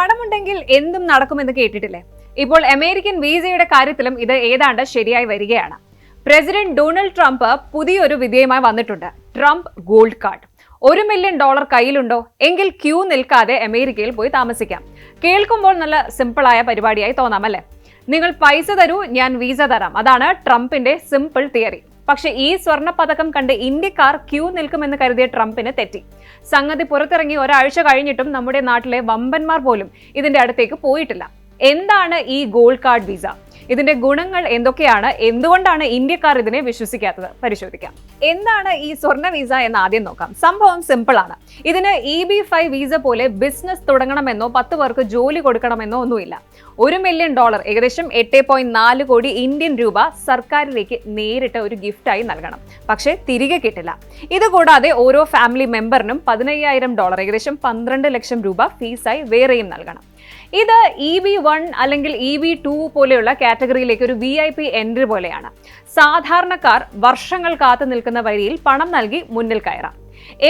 പണമുണ്ടെങ്കിൽ എന്തും നടക്കുമെന്ന് കേട്ടിട്ടില്ലേ? ഇപ്പോൾ അമേരിക്കൻ വീസയുടെ കാര്യത്തിലും ഇത് ഏതാണ്ട് ശരിയായി വരികയാണ്. പ്രസിഡന്റ് ഡൊണാൾഡ് ട്രംപ് പുതിയൊരു വിധേയമായി വന്നിട്ടുണ്ട്. Trump gold card. ഒരു മില്യൺ ഡോളർ കയ്യിലുണ്ടോ? എങ്കിൽ ക്യൂ നിൽക്കാതെ അമേരിക്കയിൽ പോയി താമസിക്കാം. കേൾക്കുമ്പോൾ നല്ല സിമ്പിളായ പരിപാടിയായി തോന്നാം അല്ലേ? നിങ്ങൾ പൈസ തരൂ ഞാൻ വീസ തരാം. അതാണ് ട്രംപിന്റെ സിമ്പിൾ തിയറി. പക്ഷേ ഈ സ്വർണ പതക്കം കണ്ട് ഇന്ത്യക്കാർ ക്യൂ നിൽക്കുമെന്ന് കരുതിയ ട്രംപിന് തെറ്റി. സംഗതി പുറത്തിറങ്ങി ഒരാഴ്ച കഴിഞ്ഞിട്ടും നമ്മുടെ നാട്ടിലെ വമ്പന്മാർ പോലും ഇതിന്റെ അടുത്തേക്ക് പോയിട്ടില്ല. എന്താണ് ഈ ഗോൾഡ് കാർഡ് വിസ? ഇതിന്റെ ഗുണങ്ങൾ എന്തൊക്കെയാണ്? എന്തുകൊണ്ടാണ് ഇന്ത്യക്കാർ ഇതിനെ വിശ്വസിക്കാത്തത്? പരിശോധിക്കാം. എന്താണ് ഈ സ്വർണ വിസ എന്ന് ആദ്യം നോക്കാം. സംഭവം സിമ്പിൾ ആണ്. ഇതിന് ഇ ബി ഫൈവ് വിസ പോലെ ബിസിനസ് തുടങ്ങണമെന്നോ പത്ത് പേർക്ക് ജോലി കൊടുക്കണമെന്നോ ഒന്നുമില്ല. ഒരു മില്യൺ ഡോളർ ഏകദേശം എട്ട് പോയിന്റ് നാല് കോടി ഇന്ത്യൻ രൂപ സർക്കാരിലേക്ക് നേരിട്ട് ഒരു ഗിഫ്റ്റായി നൽകണം. പക്ഷേ തിരികെ കിട്ടില്ല. ഇതുകൂടാതെ ഓരോ ഫാമിലി മെമ്പറിനും പതിനയ്യായിരം ഡോളർ ഏകദേശം പന്ത്രണ്ട് ലക്ഷം രൂപ ഫീസായി വേറെയും നൽകണം. ഇത് ഇ ബി വൺ അല്ലെങ്കിൽ ഇ ബി ടു പോലെയുള്ള കാറ്റഗറിയിലേക്ക് ഒരു വി ഐ പി എൻട്രി പോലെയാണ്. സാധാരണക്കാർ വർഷങ്ങൾ കാത്തു നിൽക്കുന്ന വരിയിൽ പണം നൽകി മുന്നിൽ കയറാം.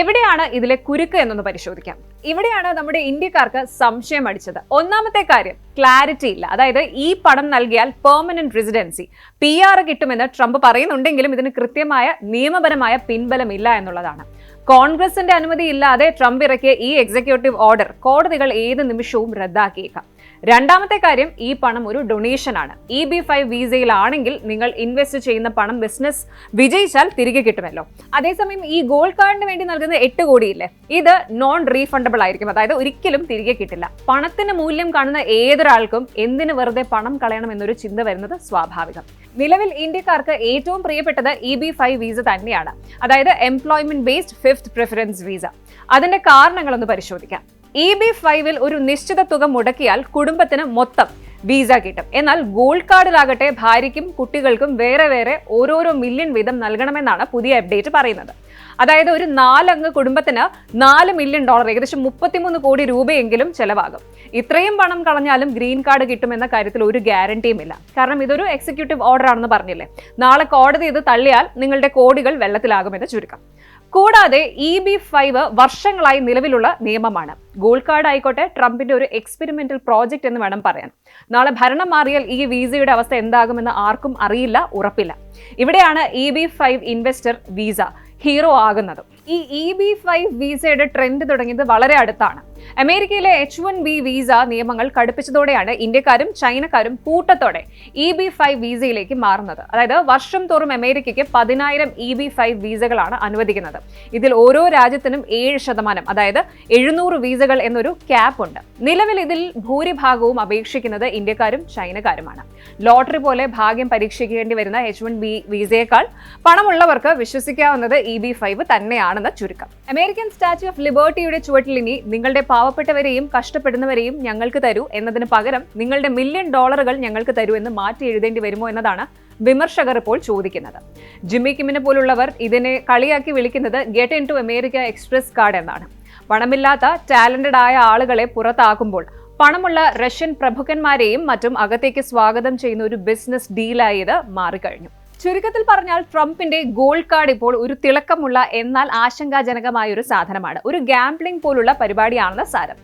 എവിടെയാണ് ഇതിലെ കുരുക്ക് എന്നൊന്ന് പരിശോധിക്കാം. ഇവിടെയാണ് നമ്മുടെ ഇന്ത്യക്കാർക്ക് സംശയം അടിച്ചത്. ഒന്നാമത്തെ കാര്യം ക്ലാരിറ്റി ഇല്ല. അതായത് ഈ പണം നൽകിയാൽ പെർമനന്റ് റെസിഡൻസി പി ആർ കിട്ടുമെന്ന് ട്രംപ് പറയുന്നുണ്ടെങ്കിലും ഇതിന് കൃത്യമായ നിയമപരമായ പിൻബലമില്ല എന്നുള്ളതാണ്. കോൺഗ്രസിന്റെ അനുമതി ഇല്ലാതെ ട്രംപ് ഇറക്കിയ ഈ എക്സിക്യൂട്ടീവ് ഓർഡർ കോടതികൾ ഏത് നിമിഷവും റദ്ദാക്കിയേക്കാം. രണ്ടാമത്തെ കാര്യം ഈ പണം ഒരു ഡൊണേഷൻ ആണ്. ഇ ബി ഫൈവ് വിസയിലാണെങ്കിൽ നിങ്ങൾ ഇൻവെസ്റ്റ് ചെയ്യുന്ന പണം ബിസിനസ് വിജയിച്ചാൽ തിരികെ കിട്ടുമല്ലോ. അതേസമയം ഈ ഗോൾഡ് കാർഡിന് വേണ്ടി നൽകുന്ന എട്ട് കോടിയില്ലേ ഇത് നോൺ റീഫണ്ടബിൾ ആയിരിക്കും. അതായത് ഒരിക്കലും തിരികെ കിട്ടില്ല. പണത്തിന് മൂല്യം കാണുന്ന ഏതൊരാൾക്കും എന്തിനു വെറുതെ പണം കളയണം എന്നൊരു ചിന്ത വരുന്നത് സ്വാഭാവികം. നിലവിൽ ഇന്ത്യക്കാർക്ക് ഏറ്റവും പ്രിയപ്പെട്ടത് ഇ ബി ഫൈവ് വിസ തന്നെയാണ്. അതായത് employment based fifth preference visa അതിന്റെ കാരണങ്ങളൊന്ന് പരിശോധിക്കാം. ഇ ബി ഫൈവിൽ ഒരു നിശ്ചിത തുക മുടക്കിയാൽ കുടുംബത്തിന് മൊത്തം വിസ കിട്ടും. എന്നാൽ ഗോൾഡ് കാർഡിലാകട്ടെ ഭാര്യയ്ക്കും കുട്ടികൾക്കും വേറെ വേറെ ഓരോരോ മില്യൺ വീതം നൽകണമെന്നാണ് പുതിയ അപ്ഡേറ്റ് പറയുന്നത്. അതായത് ഒരു നാലംഗ കുടുംബത്തിന് നാല് മില്യൺ ഡോളർ ഏകദേശം മുപ്പത്തിമൂന്ന് കോടി രൂപയെങ്കിലും ചെലവാകും. ഇത്രയും പണം കളഞ്ഞാലും ഗ്രീൻ കാർഡ് കിട്ടുമെന്ന കാര്യത്തിൽ ഒരു ഗ്യാരണ്ടിയും ഇല്ല. കാരണം ഇതൊരു എക്സിക്യൂട്ടീവ് ഓർഡർ ആണെന്ന് പറഞ്ഞില്ലേ? നാളെ കോടതി ഇത് തള്ളിയാൽ നിങ്ങളുടെ കോടികൾ വെള്ളത്തിലാകുമെന്ന് ചുരുക്കം. കൂടാതെ ഇ ബി ഫൈവ് വർഷങ്ങളായി നിലവിലുള്ള നിയമമാണ്. ഗോൾഡ് കാർഡ് ആയിക്കോട്ടെ ട്രംപിന്റെ ഒരു എക്സ്പെരിമെന്റൽ പ്രോജക്റ്റ് എന്ന് വേണം പറയാൻ. നാളെ ഭരണം മാറിയാൽ ഈ വിസയുടെ അവസ്ഥ എന്താകുമെന്ന് ആർക്കും അറിയില്ല ഉറപ്പില്ല. ഇവിടെയാണ് E B five investor visa hero ആകുന്നത്. ഈ ഇ ബി ഫൈവ് വിസയുടെ ട്രെൻഡ് തുടങ്ങിയത് വളരെ അടുത്താണ്. അമേരിക്കയിലെ എച്ച് വൺ ബി വിസ നിയമങ്ങൾ കടുപ്പിച്ചതോടെയാണ് ഇന്ത്യക്കാരും ചൈനക്കാരും കൂട്ടത്തോടെ ഇ ബി ഫൈവ് വിസയിലേക്ക് മാറുന്നത്. അതായത് വർഷം തോറും അമേരിക്കയ്ക്ക് പതിനായിരം ഇ ബി ഫൈവ് വിസകളാണ് അനുവദിക്കുന്നത്. ഇതിൽ ഓരോ രാജ്യത്തിനും ഏഴ് ശതമാനം അതായത് എഴുന്നൂറ് വിസകൾ എന്നൊരു ക്യാപ്പ് ഉണ്ട്. നിലവിൽ ഇതിൽ ഭൂരിഭാഗവും അപേക്ഷിക്കുന്നത് ഇന്ത്യക്കാരും ചൈനക്കാരുമാണ്. ലോട്ടറി പോലെ ഭാഗ്യം പരീക്ഷിക്കേണ്ടി വരുന്ന എച്ച് വൺ ബി വിസയേക്കാൾ പണമുള്ളവർക്ക് വിശ്വസിക്കാവുന്നത് ഇ ബി ഫൈവ് തന്നെയാണെന്ന് ചുരുക്കം. അമേരിക്കൻ സ്റ്റാച്യു ഓഫ് ലിബേർട്ടിയുടെ ചുവട്ടിൽ ഇനി നിങ്ങളുടെ പാവപ്പെട്ടവരെയും കഷ്ടപ്പെടുന്നവരെയും ഞങ്ങൾക്ക് തരൂ എന്നതിന് പകരം നിങ്ങളുടെ മില്യൺ ഡോളറുകൾ ഞങ്ങൾക്ക് തരൂ എന്ന് മാറ്റി എഴുതേണ്ടി വരുമോ എന്നതാണ് വിമർശകർ ഇപ്പോൾ ചോദിക്കുന്നത്. ജിമ്മി കിമ്മിനെ പോലുള്ളവർ ഇതിനെ കളിയാക്കി വിളിക്കുന്നത് get into America express card എന്നാണ്. പണമില്ലാത്ത ടാലന്റഡ് ആയ ആളുകളെ പുറത്താക്കുമ്പോൾ പണമുള്ള റഷ്യൻ പ്രഭുക്കന്മാരെയും മറ്റും അകത്തേക്ക് സ്വാഗതം ചെയ്യുന്ന ഒരു ബിസിനസ് ഡീലായി ഇത് മാറിക്കഴിഞ്ഞു. ചുരുക്കത്തിൽ പറഞ്ഞാൽ ട്രംപിന്റെ ഗോൾഡ് കാർഡ് ഇപ്പോൾ ഒരു തിളക്കമുള്ള എന്നാൽ ആശങ്കാജനകമായ ഒരു സാധനമാണ്. ഒരു ഗാംബ്ലിംഗ് പോലുള്ള പരിപാടിയാണെന്ന് സാരം.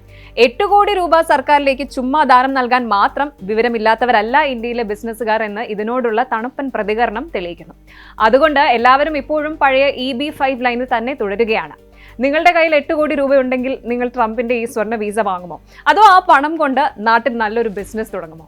എട്ട് കോടി രൂപ സർക്കാരിലേക്ക് ചുമ്മാ ദാനം നൽകാൻ മാത്രം വിവരമില്ലാത്തവരല്ല ഇന്ത്യയിലെ ബിസിനസ്സുകാർ എന്ന് ഇതിനോടുള്ള തണുപ്പൻ പ്രതികരണം തെളിയിക്കുന്നു. അതുകൊണ്ട് എല്ലാവരും ഇപ്പോഴും പഴയ ഇ ബി ഫൈവ് ലൈനിൽ തന്നെ തുടരുകയാണ്. നിങ്ങളുടെ കയ്യിൽ എട്ട് കോടി രൂപ ഉണ്ടെങ്കിൽ നിങ്ങൾ ട്രംപിന്റെ ഈ സ്വർണ വീസ വാങ്ങുമോ? അതോ ആ പണം കൊണ്ട് നാട്ടിൽ നല്ലൊരു ബിസിനസ് തുടങ്ങുമോ?